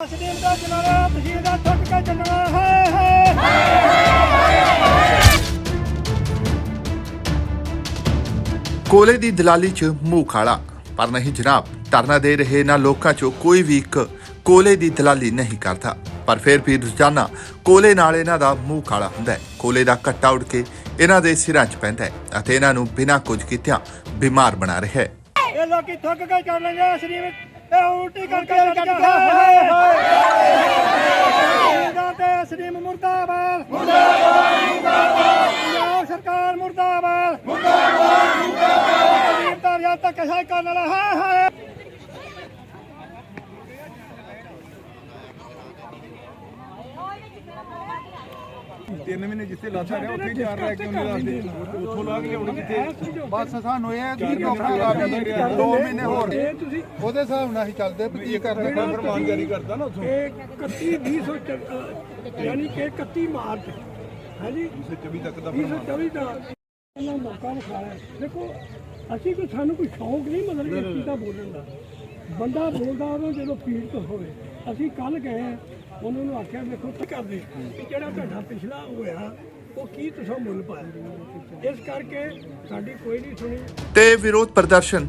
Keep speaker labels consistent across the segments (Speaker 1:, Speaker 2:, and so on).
Speaker 1: ਤਸਲੀਮ ਦਾ ਜਨਾਲਾ ਤਸੀਲ ਦਾ ਛੁੱਟ ਕੇ ਚੱਲਣਾ ਹੈ ਹੈ
Speaker 2: ਕੋਲੇ ਦੀ ਦਲਾਲੀ 'ਚ ਮੂੰਹ ਖਾਲਾ, ਪਰ ਨਹੀਂ ਜਨਾਬ, ਧਰਨਾ ਦੇ ਰਹੇ ਇਹਨਾਂ ਲੋਕਾਂ 'ਚੋਂ ਕੋਈ ਵੀ ਇੱਕ ਕੋਲੇ ਦੀ ਦਲਾਲੀ ਨਹੀਂ ਕਰਦਾ। ਪਰ ਫਿਰ ਵੀ ਰੋਜ਼ਾਨਾ ਕੋਲੇ ਨਾਲ ਇਹਨਾਂ ਦਾ ਮੂੰਹ ਕਾਲਾ ਹੁੰਦਾ ਹੈ। ਕੋਲੇ ਦਾ ਕੱਟਾ ਉੱਡ ਕੇ ਇਹਨਾਂ ਦੇ ਸਿਰਾਂ 'ਚ ਪੈਂਦਾ ਹੈ ਅਤੇ ਇਹਨਾਂ ਨੂੰ ਬਿਨਾਂ ਕੁਝ ਕੀਤਿਆਂ ਬਿਮਾਰ ਬਣਾ ਰਿਹਾ ਹੈ।
Speaker 1: ਇਹ ਲੋਕੀ ਥੱਕ ਕੇ ਚੱਲ ਸਰੀਰ ਇਹ ਉਲਟੀ ਕਰਕੇ ਲਟਕਾ ਹੈ ਹੈ ਤੇ ਸਰੀਮ ਮੁਰਦਾਬਾਦ ਮੁਰਦਾਬਾਦ ਮੁਰਦਾਬਾਦ ਸਰਕਾਰ ਮੁਰਦਾਬਾਦ ਮੁਰਦਾਬਾਦ ਮੁਰਦਾਬਾਦ ਤਾਂ ਜਾਂ ਤੱਕ ਹੈ ਕਰਨ ਵਾਲਾ ਹੈ ਹੈ
Speaker 3: ਤਿੰਨ ਮਹੀਨੇ ਜਿੱਥੇ ਲਾਤਾ ਰਿਹਾ ਉੱਥੇ ਹੀ ਚਾਰ ਰਹਿ ਕੇ ਉਹਨੇ ਦੱਸਦੇ ਉੱਥੋਂ ਲਾ ਕੇ ਲਿਆਉਣੀ ਕਿੱਥੇ? ਬਸ ਸਾਨੂੰ ਇਹ ਵੀ ਔਖਾ ਲੱਗ ਗਿਆ ਦੋ ਮਹੀਨੇ ਹੋਰ। ਉਹਦੇ ਹਿਸਾਬ ਨਾਲ ਅਸੀਂ ਚੱਲਦੇ ਵੀ ਕੀ ਕਰਦੇ ਫਰਮਾਨ ਜਾਰੀ ਕਰਦਾ ਨਾ ਉੱਥੋਂ।
Speaker 4: ਇਹ 31 200 ਯਾਨੀ ਕਿ 31 ਮਾਰਚ। ਹੈ ਜੀ
Speaker 3: 24 ਤੱਕ ਦਾ
Speaker 4: 2024 ਦਾ। ਇਹਨਾਂ ਮੌਕਾ ਵਿਖਾਇਆ ਦੇਖੋ ਅਸੀਂ ਕੋਈ ਸਾਨੂੰ ਕੋਈ ਸ਼ੌਂਕ ਨਹੀਂ ਮਤਲਬ ਇਸ ਚੀਜ਼ ਦਾ ਬੋਲਣ ਦਾ। ਬੰਦਾ ਬੋਲਦਾ ਉਦੋਂ ਜਦੋਂ ਪੀੜਤ ਹੋਵੇ। ਅਸੀਂ ਕੱਲ ਗਏ ਉਹਨਾਂ ਨੂੰ ਆਖਿਆ ਦੇਖੋ ਕੀ ਕਰਦੇ ਕਿ ਜਿਹੜਾ ਤੁਹਾਡਾ ਪਿਛਲਾ ਹੋਇਆ ਉਹ ਕੀ ਤੁਸੀਂ ਮੁੱਲ ਪਾਇਆ? ਇਸ ਕਰਕੇ ਸਾਡੀ ਕੋਈ ਨਹੀਂ ਸੁਣੀ।
Speaker 2: ਤੇ ਵਿਰੋਧ ਪ੍ਰਦਰਸ਼ਨ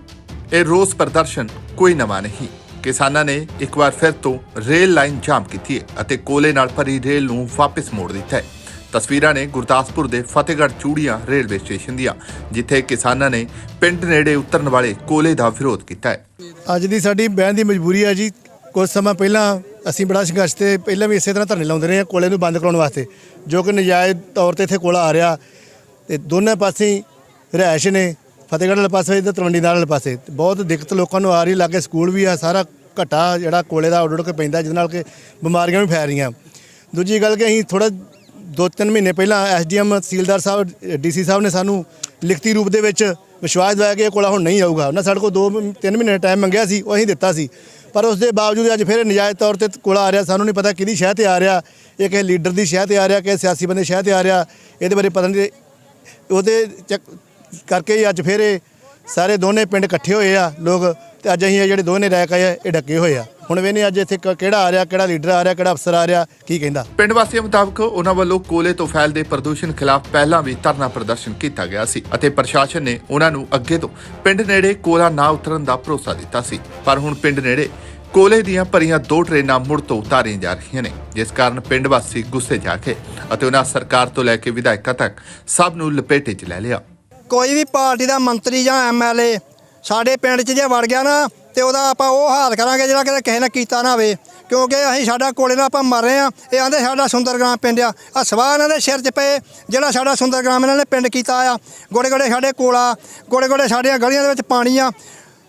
Speaker 2: ਇਹ ਰੋਸ ਪ੍ਰਦਰਸ਼ਨ ਕੋਈ ਨਵਾਂ ਨਹੀਂ। ਕਿਸਾਨਾਂ ਨੇ ਇੱਕ ਵਾਰ ਫਿਰ ਤੋਂ ਰੇਲ ਲਾਈਨ ਜਾਮ ਕੀਤੀ ਹੈ ਅਤੇ ਕੋਲੇ ਨਾਲ ਭਰੀ ਰੇਲ ਨੂੰ ਵਾਪਸ ਮੋੜ ਦਿੱਤਾ ਹੈ। ਤਸਵੀਰਾਂ ਨੇ ਗੁਰਦਾਸਪੁਰ ਦੇ ਫਤਿਹਗੜ੍ਹ ਚੂੜੀਆਂ ਰੇਲਵੇ ਸਟੇਸ਼ਨ ਦੀਆਂ ਜਿੱਥੇ ਕਿਸਾਨਾਂ ਨੇ ਪਿੰਡ ਨੇੜੇ ਉਤਰਨ ਵਾਲੇ ਕੋਲੇ ਦਾ ਵਿਰੋਧ ਕੀਤਾ ਹੈ।
Speaker 5: ਅੱਜ ਦੀ ਸਾਡੀ ਬਹਿਣ ਦੀ ਮਜਬੂਰੀ ਹੈ ਜੀ ਕੁਝ ਸਮਾਂ ਪਹਿਲਾਂ ਅਸੀਂ ਬੜਾ ਸੰਘਰਸ਼ ਤੇ ਪਹਿਲਾਂ ਵੀ ਇਸੇ ਤਰ੍ਹਾਂ ਧਰਨੇ ਲਾਉਂਦੇ ਰਹੇ ਹਾਂ, ਕੋਲੇ ਨੂੰ ਬੰਦ ਕਰਾਉਣ ਵਾਸਤੇ, ਜੋ ਕਿ ਨਜਾਇਜ਼ ਤੌਰ ਤੇ ਇੱਥੇ ਕੋਲਾ ਆ ਰਿਹਾ। ਤੇ ਦੋਨੇ ਪਾਸੇ ਹੀ ਰਿਹਾਇਸ਼ ਨੇ, ਫਤਿਹਗੜ੍ਹ ਵਾਲੇ ਪਾਸੇ ਤੇ ਤਰਵੰਡੀ ਨਾਲ ਵਾਲੇ ਪਾਸੇ। ਤੇ ਬਹੁਤ ਦਿੱਕਤ ਲੋਕਾਂ ਨੂੰ ਆ ਰਹੀ, ਲਾਗੇ ਸਕੂਲ ਵੀ ਆ, ਸਾਰਾ ਘਟਾ ਜਿਹੜਾ ਕੋਲੇ ਦਾ ਉੱਡ ਉੱਡ ਕੇ ਪੈਂਦਾ, ਜਿਹਦੇ ਨਾਲ ਕਿ ਬਿਮਾਰੀਆਂ ਵੀ ਫੈਲ ਰਹੀਆਂ। ਦੂਜੀ ਗੱਲ ਕਿ ਅਸੀਂ ਥੋੜਾ ਦੋ ਤਿੰਨ ਮਹੀਨੇ ਪਹਿਲਾਂ ਐਸਡੀਐਮ ਤਹਿਸੀਲਦਾਰ ਸਾਹਿਬ, ਡੀਸੀ ਸਾਹਿਬ ਨੇ ਸਾਨੂੰ ਲਿਖਤੀ ਰੂਪ ਦੇ ਵਿੱਚ ਵਿਸ਼ਵਾਸ ਦਿਵਾਇਆ ਕਿ ਇਹ ਕੋਲਾ ਹੁਣ ਨਹੀਂ ਆਊਗਾ। ਉਹਨਾਂ ਸਾਡੇ ਕੋਲ ਦੋ ਮ- ਤਿੰਨ ਮਹੀਨੇ ਟਾਈਮ ਮੰਗਿਆ ਸੀ, ਉਹ ਅਸੀਂ ਦਿੱਤਾ ਸੀ। ਪਰ ਉਸ ਦੇ ਬਾਵਜੂਦ ਅੱਜ ਫਿਰ ਨਜਾਇਜ਼ ਤੌਰ ਤੇ ਕੋਲਾ ਆ ਰਿਹਾ, ਸਾਨੂੰ ਨਹੀਂ ਪਤਾ ਕਿਹਦੀ ਸ਼ਹਿ ਤੇ ਆ ਰਿਹਾ, ਇਹ ਕਿਸੇ ਲੀਡਰ ਦੀ ਸ਼ਹਿ ਤੇ ਆ ਰਿਹਾ, ਕਿਸੇ ਸਿਆਸੀ ਬੰਦੇ ਦੀ ਸ਼ਹਿ ਤੇ ਆ ਰਿਹਾ, ਇਹਦੇ ਬਾਰੇ ਪਤਾ ਨਹੀਂ ਉਹਦੇ ਚੱਕ- ਕਰਕੇ ਹੀ ਅੱਜ ਫਿਰ ਇਹ ਸਾਰੇ ਦੋਨੇ ਪਿੰਡ ਇਕੱਠੇ ਹੋਏ ਆ, ਲੋਕ ਤੇ ਅੱਜ ਅਸੀਂ ਇਹ ਜਿਹੜੇ ਦੋਨੇ ਰੈਕ ਆਏ ਆ, ਇਹ ਡੱਕੇ ਹੋਏ ਆ। ਹੁਣ ਵੇਨੇ ਅੱਜ ਇੱਥੇ ਕ- ਕਿਹੜਾ ਆ ਰਿਹਾ ਕਿਹੜਾ ਲੀਡਰ ਆ ਰਿਹਾ ਕਿਹੜਾ ਅਫਸਰ ਆ ਰਿਹਾ ਕੀ ਕਹਿੰਦਾ?
Speaker 2: ਪਿੰਡ ਵਾਸੀਆਂ ਮੁਤਾਬਕ ਉਹਨਾਂ ਵੱਲੋਂ ਕੋਲੇ ਤੋਂ ਫੈਲਦੇ ਪ੍ਰਦੂਸ਼ਣ ਖਿਲਾਫ ਪਹਿਲਾਂ ਵੀ ਧਰਨਾ ਪ੍ਰਦਰਸ਼ਨ ਕੀਤਾ ਗਿਆ ਸੀ ਅਤੇ ਪ੍ਰਸ਼ਾਸਨ ਨੇ ਉਹਨਾਂ ਨੂੰ ਅੱਗੇ ਤੋਂ ਪਿੰਡ ਨੇੜੇ ਕੋਲਾ ਨਾ ਉਤਰਨ ਦਾ ਭਰੋਸਾ ਦਿੱਤਾ ਸੀ। ਪਰ ਹੁਣ ਪਿੰਡ ਨੇੜੇ ਕੋਲੇ ਦੀਆਂ ਭਰੀਆਂ ਦੋ ਟ੍ਰੇਨਾਂ ਮੁੜ ਤੋਂ ਉਤਾਰੀਆਂ ਜਾ ਰਹੀਆਂ ਨੇ ਜਿਸ ਕਾਰਨ ਪਿੰਡ ਵਾਸੀ ਗੁੱਸੇ ਜਾ ਕੇ ਅਤੇ ਉਹਨਾਂ ਸਰਕਾਰ ਤੋਂ ਲੈ ਕੇ ਵਿਧਾਇਕਾਂ ਤੱਕ ਸਭ ਨੂੰ ਲਪੇਟੇ 'ਚ ਲੈ ਲਿਆ।
Speaker 6: ਕੋਈ ਵੀ ਪਾਰਟੀ ਦਾ ਮੰਤਰੀ ਜਾਂ ਐਮਐਲਏ ਸਾਡੇ ਪਿੰਡ 'ਚ ਜੇ ਵੜ ਗਿਆ ਨਾ ਤੇ ਉਹਦਾ ਆਪਾਂ ਉਹ ਹਾਲ ਕਰਾਂਗੇ ਜਿਹੜਾ ਕਿਤੇ ਕਿਸੇ ਨੇ ਕੀਤਾ ਨਾ ਹੋਵੇ। ਕਿਉਂਕਿ ਅਸੀਂ ਸਾਡਾ ਕੋਲੇ ਨਾਲ ਆਪਾਂ ਮਰ ਰਹੇ ਆ ਇਹ ਆਂਦੇ ਸਾਡਾ ਸੁੰਦਰਗ੍ਰਾਮ ਪਿੰਡ ਆ। ਆ ਸਵਾਹ ਇਹਨਾਂ ਦੇ ਸਿਰ 'ਚ ਪਏ, ਜਿਹੜਾ ਸਾਡਾ ਸੁੰਦਰਗ੍ਰਾਮ ਇਹਨਾਂ ਨੇ ਪਿੰਡ ਕੀਤਾ ਆ। ਗੋੜੇ ਗੋੜੇ ਸਾਡੇ ਕੋਲਾ ਗੋੜੇ ਗੋੜੇ ਸਾਡੀਆਂ ਗਲੀਆਂ ਦੇ ਵਿੱਚ ਪਾਣੀ ਆ।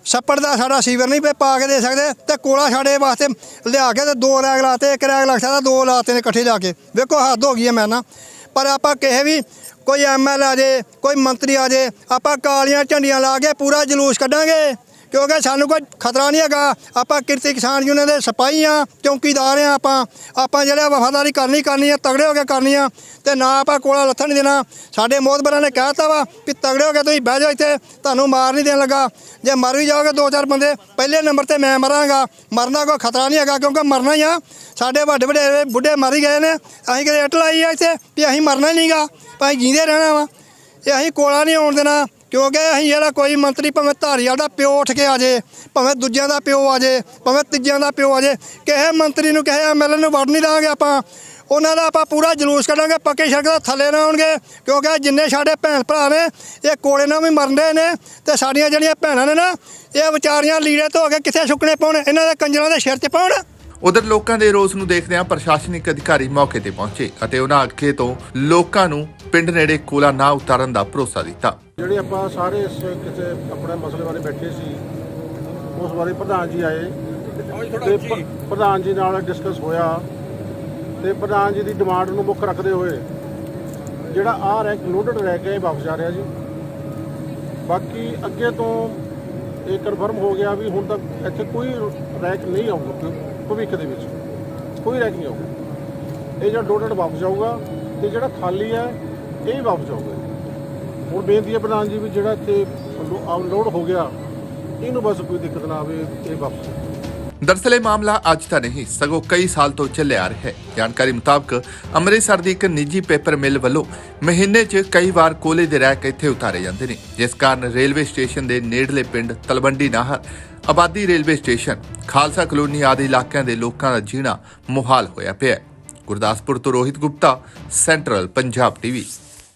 Speaker 6: ਛੱਪੜ ਦਾ ਸਾਡਾ ਸੀਵਰ ਨਹੀਂ ਪੇ ਪਾ ਕੇ ਦੇ ਸਕਦੇ। ਤੇ ਕੋਲਾ ਸਾਡੇ ਵਾਸਤੇ ਲਿਆ ਕੇ ਤੇ ਦੋ ਰੈਗ ਲਾਤੇ, ਇੱਕ ਰੈਗ ਲੱਗ ਸਕਦਾ, ਦੋ ਲਾਤੇ ਨੇ ਇਕੱਠੇ ਜਾ ਕੇ। ਵੇਖੋ, ਹੱਦ ਹੋ ਗਈ ਹੈ ਮੈਂ ਨਾ। ਪਰ ਆਪਾਂ ਕਿਸੇ ਵੀ ਕੋਈ ਐਮਐਲ ਆ ਜੇ, ਕੋਈ ਮੰਤਰੀ ਆ ਜੇ, ਆਪਾਂ ਕਾਲੀਆਂ ਝੰਡੀਆਂ ਲਾ ਕੇ ਪੂਰਾ ਜਲੂਸ ਕੱਢਾਂਗੇ। ਕਿਉਂਕਿ ਸਾਨੂੰ ਕੋਈ ਖਤਰਾ ਨਹੀਂ ਹੈਗਾ। ਆਪਾਂ ਕਿਰਤੀ ਕਿਸਾਨ ਯੂਨੀਅਨ ਦੇ ਸਿਪਾਹੀ ਆ, ਚੌਕੀਦਾਰ ਆ ਆਪਾਂ। ਆਪਾਂ ਜਿਹੜਾ ਵਫਾਦਾਰੀ ਕਰਨੀ ਕਰਨੀ ਆ, ਤਗੜੇ ਹੋ ਕੇ ਕਰਨੀ ਆ, ਤੇ ਨਾ ਆਪਾਂ ਕੋਲਾ ਲੱਥਣ ਨਹੀਂ ਦੇਣਾ। ਸਾਡੇ ਮੋਹਤਬਰਾਂ ਨੇ ਕਹਿਤਾ ਵਾ ਕਿ ਤਗੜੇ ਹੋ ਕੇ ਤੁਸੀਂ ਬਹਿ ਜਾਓ ਇੱਥੇ, ਤੁਹਾਨੂੰ ਮਾਰ ਨਹੀਂ ਦੇਣ ਲੱਗਾ। ਜੇ ਮਰ ਵੀ ਜਾਓਗੇ ਦੋ ਚਾਰ ਬੰਦੇ, ਪਹਿਲੇ ਨੰਬਰ ਤੇ ਮੈਂ ਮਰਾਂਗਾ। ਮਰਨਾ ਕੋਈ ਖਤਰਾ ਨਹੀਂ ਹੈਗਾ ਕਿਉਂਕਿ ਮਰਨਾ ਹੀ ਆ। ਸਾਡੇ ਵੱਡੇ ਵੱਡੇ ਬੁੱਢੇ ਮਰ ਹੀ ਗਏ ਨੇ। ਅਸੀਂ ਕਿਤੇ ਇੱਟ ਲਾਈ ਆ ਇੱਥੇ ਵੀ ਅਸੀਂ ਮਰਨਾ ਹੀ ਨਹੀਂਗਾ ਭਾਈ ਜੀਂਦੇ ਰਹਿਣਾ ਵਾ। ਇਹ ਅਸੀਂ ਕੋਲਾ ਨਹੀਂ ਆਉਣ ਦੇਣਾ। ਕਿਉਂਕਿ ਅਸੀਂ ਜਿਹੜਾ ਕੋਈ ਮੰਤਰੀ ਭਾਵੇਂ ਧਾਰੀਵਾਲ ਦਾ ਪਿਓ ਉੱਠ ਕੇ ਆ ਜੇ, ਭਾਵੇਂ ਦੂਜਿਆਂ ਦਾ ਪਿਓ ਆ ਜੇ, ਭਾਵੇਂ ਤੀਜਿਆਂ ਦਾ ਪਿਓ ਆ ਜੇ, ਕਿਸੇ ਮੰਤਰੀ ਨੂੰ, ਕਿਸੇ ਐਮਐਲਏ ਨੂੰ ਵੜ ਨਹੀਂ ਦਾਂਗੇ ਆਪਾਂ। ਉਹਨਾਂ ਦਾ ਆਪਾਂ ਪੂਰਾ ਜਲੂਸ ਕੱਢਾਂਗੇ, ਪੱਕੇ ਸੜਕ ਦਾ ਥੱਲੇ ਨਾ ਆਉਣਗੇ। ਕਿਉਂਕਿ ਜਿੰਨੇ ਸਾਡੇ ਭੈਣ ਭਰਾ ਨੇ, ਇਹ ਕੋਲੇ ਨਾਲ ਵੀ ਮਰਨਦੇ ਨੇ ਤੇ ਸਾਡੀਆਂ ਜਿਹੜੀਆਂ ਭੈਣਾਂ ਨੇ ਨਾ, ਇਹ ਵਿਚਾਰੀਆਂ ਲੀੜੇ ਧੋ ਕੇ ਕਿੱਥੇ ਸੁੱਕਣੇ ਪਾਉਣ, ਇਹਨਾਂ ਦੇ ਕੰਜਰਾਂ ਦੇ ਸਿਰ 'ਚ ਪਾਉਣ।
Speaker 2: ਉਧਰ ਲੋਕਾਂ ਦੇ ਰੋਸ ਨੂੰ ਦੇਖਦਿਆਂ ਪ੍ਰਸ਼ਾਸਨਿਕ ਅਧਿਕਾਰੀ ਮੌਕੇ ਤੇ ਪਹੁੰਚੇ ਅਤੇ ਉਹਨਾਂ ਅੱਗੇ ਤੋਂ ਲੋਕਾਂ ਨੂੰ ਪਿੰਡ ਨੇੜੇ ਕੋਲਾ ਨਾ ਉਤਾਰਨ ਦਾ ਭਰੋਸਾ ਦਿੱਤਾ।
Speaker 3: ਜਿਹੜੇ ਆਪਾਂ ਸਾਰੇ ਇਸ ਕਿਸੇ ਆਪਣੇ ਮਸਲੇ ਬਾਰੇ ਬੈਠੇ ਸੀ, ਉਸ ਬਾਰੇ ਪ੍ਰਧਾਨ ਜੀ ਆਏ। ਤੇ ਪ- ਪ੍ਰਧਾਨ ਜੀ ਨਾਲ ਡਿਸਕਸ ਹੋਇਆ। ਤੇ ਪ੍ਰਧਾਨ ਜੀ ਦੀ ਡਿਮਾਂਡ ਨੂੰ ਮੁੱਖ ਰੱਖਦੇ ਹੋਏ ਜਿਹੜਾ ਆ ਰੈਕ ਲੋਡਡ ਰਹਿ ਕੇ ਵਾਪਸ ਜਾ ਰਿਹਾ ਜੀ। ਬਾਕੀ ਅੱਗੇ ਤੋਂ ਇਹ ਕਨਫਰਮ ਹੋ ਗਿਆ ਵੀ ਹੁਣ ਤੱਕ ਇੱਥੇ ਕੋਈ ਰੈਕ ਨਹੀਂ ਆਊਗਾ ਭਵ- ਭਵਿੱਖ ਦੇ ਵਿੱਚ। ਕੋਈ ਰੈਕ ਨਹੀਂ ਆਊਗਾ। ਇਹ ਜਿਹੜਾ ਲੋਡਡ ਵਾਪਸ ਜਾਊਗਾ ਤੇ ਜਿਹੜਾ ਖਾਲੀ ਹੈ ਇਹ ਵੀ ਵਾਪਸ ਜਾਊਗਾ ਹੁਣ ਬੇਨਤੀ ਹੈ ਪ੍ਰਧਾਨ ਜੀ ਵੀ ਜਿਹੜਾ ਇੱਥੇ ਲੋਡ ਹੋ ਗਿਆ, ਇਹਨੂੰ ਬਸ ਕੋਈ ਦਿੱਕਤ ਨਾ ਆਵੇ, ਇਹ ਵਾਪਸ
Speaker 2: ਦਰਅਸਲ ਇਹ ਮਾਮਲਾ ਅੱਜ ਤਾਂ ਨਹੀਂ, ਸਗੋਂ ਕਈ ਸਾਲ ਤੋਂ ਚੱਲਿਆ ਆ ਰਿਹਾ ਹੈ। ਜਾਣਕਾਰੀ ਮੁਤਾਬਕ ਅੰਮ੍ਰਿਤਸਰ ਦੀ ਇੱਕ ਨਿੱਜੀ ਪੇਪਰ ਮਿਲ ਵੱਲੋਂ ਮਹੀਨੇ 'ਚ ਕਈ ਵਾਰ ਕੋਲੇ ਦੇ ਰੈਕ ਇੱਥੇ ਉਤਾਰੇ ਜਾਂਦੇ ਨੇ, ਜਿਸ ਕਾਰਨ ਰੇਲਵੇ ਸਟੇਸ਼ਨ ਦੇ ਨੇੜਲੇ ਪਿੰਡ ਤਲਵੰਡੀ ਨਾਹਰ, ਆਬਾਦੀ ਰੇਲਵੇ ਸਟੇਸ਼ਨ, ਖਾਲਸਾ ਕਲੋਨੀ ਆਦਿ ਇਲਾਕਿਆਂ ਦੇ ਲੋਕਾਂ ਦਾ ਜੀਣਾ ਮੁਹਾਲ ਹੋਇਆ ਪਿਆ ਹੈ। ਗੁਰਦਾਸਪੁਰ ਤੋਂ ਰੋਹਿਤ ਗੁਪਤਾ, ਸੈਂਟਰਲ ਪੰਜਾਬ ਟੀਵੀ।